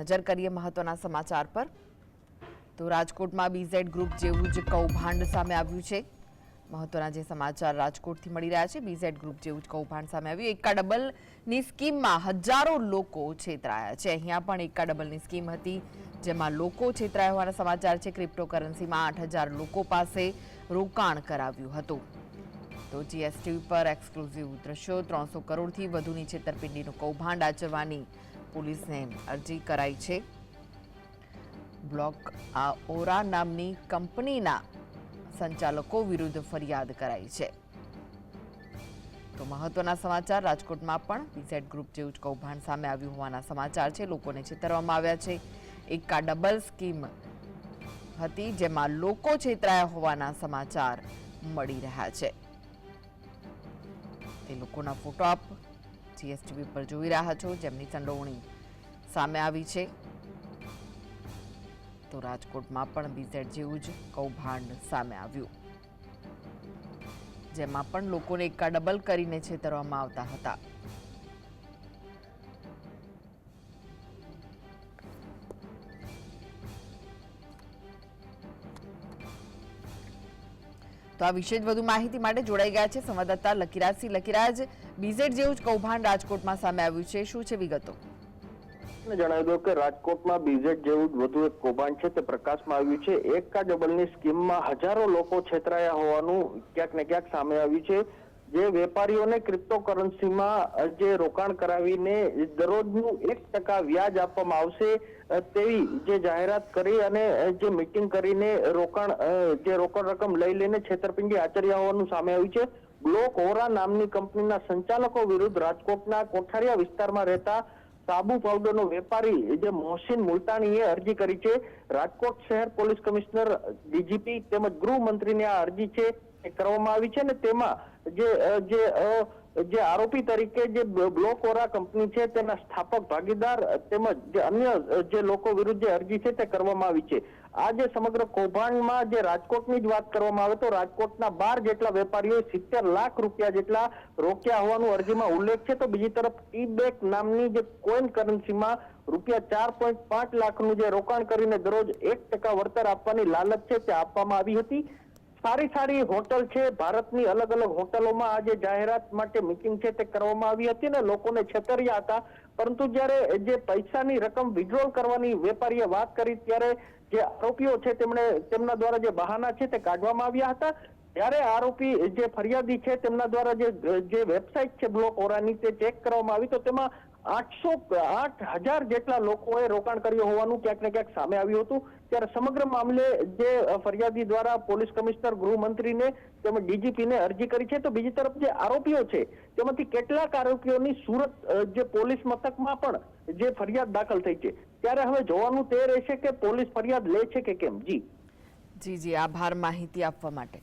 નજર કરીએ મહત્વના સમાચાર પર. તો રાજકોટમાં બીઝેડ ગ્રુપ જેવું જ કૌભાંડ સામે આવ્યું છે. મહત્વના જે સમાચાર રાજકોટથી મળી રહ્યા છે બીઝેડ ગ્રુપ જેવું જ કૌભાંડ સામે આવ્યું. એકા ડબલની સ્કીમમાં હજારો લોકો છેતરાયા છે. અહીંયા પણ એકા ડબલની સ્કીમ હતી, જેમાં લોકો છેતરાયા હોવાના સમાચાર છે. ક્રિપ્ટોકરન્સીમાં આઠ હજાર લોકો પાસે રોકાણ કરાવ્યું હતું. તો જીએસટી પર એક્સક્લુઝિવ દ્રશ્યો, ત્રણસો કરોડથી વધુની છેતરપિંડીનું કૌભાંડ આચરવાની પોલીસને અરજી કરાઈ છે. બ્લોક આ ઓરા નામની કંપનીના સંચાલકો વિરુદ્ધ ફરિયાદ કરાઈ છે. તો મહત્વના સમાચાર, રાજકોટમાં પણ બીઝેડ ગ્રુપ જેવું જ કૌભાંડ સામે આવ્યું હોવાના સમાચાર છે, લોકોને છેતરવામાં આવ્યા છે. એક આ ડબલ સ્કીમ હતી જેમાં લોકો છેતરાયા હોવાના સમાચાર મળી રહ્યા છે. તે લોકોના ફોટો આપ જીએસટીવી પર જોઈ રહ્યા છો, જેમની સંડોવણી સામે આવી છે. તો રાજકોટમાં પણ બીઝેડ જેવું જ કૌભાંડ સામે આવ્યું. જેમાં પણ લોકોને એકા ડબલ કરીને છેતરવામાં આવતા હતા. તો આ વિશે જ વધુ માહિતી માટે જોડાઈ ગયા છે સંવાદદાતા લકીરાજસિંહ લકીરાજ બીઝેડ જેવું જ કૌભાંડ રાજકોટમાં સામે આવ્યું છે. શું છે વિગતો? જણાવી દો કે રાજકોટમાં બીઝેડ જેવું વધુ એક કૌભાંડ છે તે પ્રકાશમાં આવ્યું છે. એક કા ડબલની સ્કીમમાં હજારો લોકો છેતરાયા હોવાનું ક્યાંક ને ક્યાંક સામે આવ્યું છે. જે વેપારીઓને ક્રિપ્ટોકરન્સીમાં જે રોકાણ કરાવીને દરરોજનું એક ટકા વ્યાજ આપવામાં આવશે તેવી જે જાહેરાત કરી અને જે મિટિંગ કરીને રોકાણ જે રોકડ રકમ લઈ લઈને છેતરપિંડી આચર્યા હોવાનું સામે આવ્યું છે. બ્લોક ઓરા નામની કંપનીના સંચાલકો વિરુદ્ધ રાજકોટના કોઠારિયા વિસ્તારમાં રહેતા સાબુ પાવડરનો વેપારી જે મોહસિન મુલતાણીએ અરજી કરી છે. રાજકોટ શહેર પોલીસ કમિશનર, ડીજીપી તેમજ ગૃહમંત્રીને આ અરજી છે. કરવામાં આવી છે ને તેમાં જે જે જે આરોપી તરીકે જે બ- બ્લોક ઓરા કંપની છે, તેના સ્થાપક, ભાગીદાર, તેમજ જે અન્ય જે લોકો વિરુદ્ધ જે અરજી છે તે કરવામાં આવી છે. આ જે સમગ્ર કૌભાંડમાં જે રાજકોટની જ વાત કરવામાં આવે તો રાજકોટના બાર જેટલા વેપારીઓએ સિત્તેર લાખ રૂપિયા જેટલા રોક્યા હોવાનું અરજીમાં ઉલ્લેખ છે. તો બીજી તરફ ઈ બેક નામની જે કોઈન કરન્સીમાં રૂપિયા ચાર પોઈન્ટ પાંચ લાખનું જે રોકાણ કરીને દરરોજ એક ટકા વળતર આપવાની લાલચ છે તે આપવામાં આવી હતી. સારી સારી હોટલ છે. ભારતની અલગ અલગ હોટલોમાં આજે જાહેરાત માટે મીટિંગ છે તે કરવામાં આવી હતી ને લોકોને છેતર્યા હતા. પરંતુ જ્યારે જે પૈસાની રકમ વિડ્રોલ કરવાની વેપારીએ વાત કરી ત્યારે જે આરોપીઓ છે તેમણે તેમના દ્વારા જે બહાના છે તે કાઢવામાં આવ્યા હતા. ત્યારે આરોપી જે ફરિયાદી છે તેમના દ્વારા જે જે વેબસાઇટ છે બ્લોક ઓરાની તે ચેક કરવામાં આવી. તો તેમાં આઠસો આઠ હજાર જેટલા લોકોએ રોકાણ કર્યું હોવાનું ક્યાંક ને ક્યાંક સામે આવ્યું હતું. ત્યારે સમગ્ર મામલે જે ફરિયાદી દ્વારા પોલીસ કમિશનર, ગૃહમંત્રીને તેમજ ડીજીપીને અરજી કરી છે. તો બીજી તરફ જે આરોપીઓ છે, તેમાંથી કેટલાક આરોપીઓની સુરત જે પોલીસ મથકમાં પણ જે ફરિયાદ દાખલ થઈ છે. ત્યારે હવે જોવાનું તે રહેશે કે પોલીસ ફરિયાદ લે છે કે કેમ? જી. જી જી. આભાર માહિતી આપવા માટે.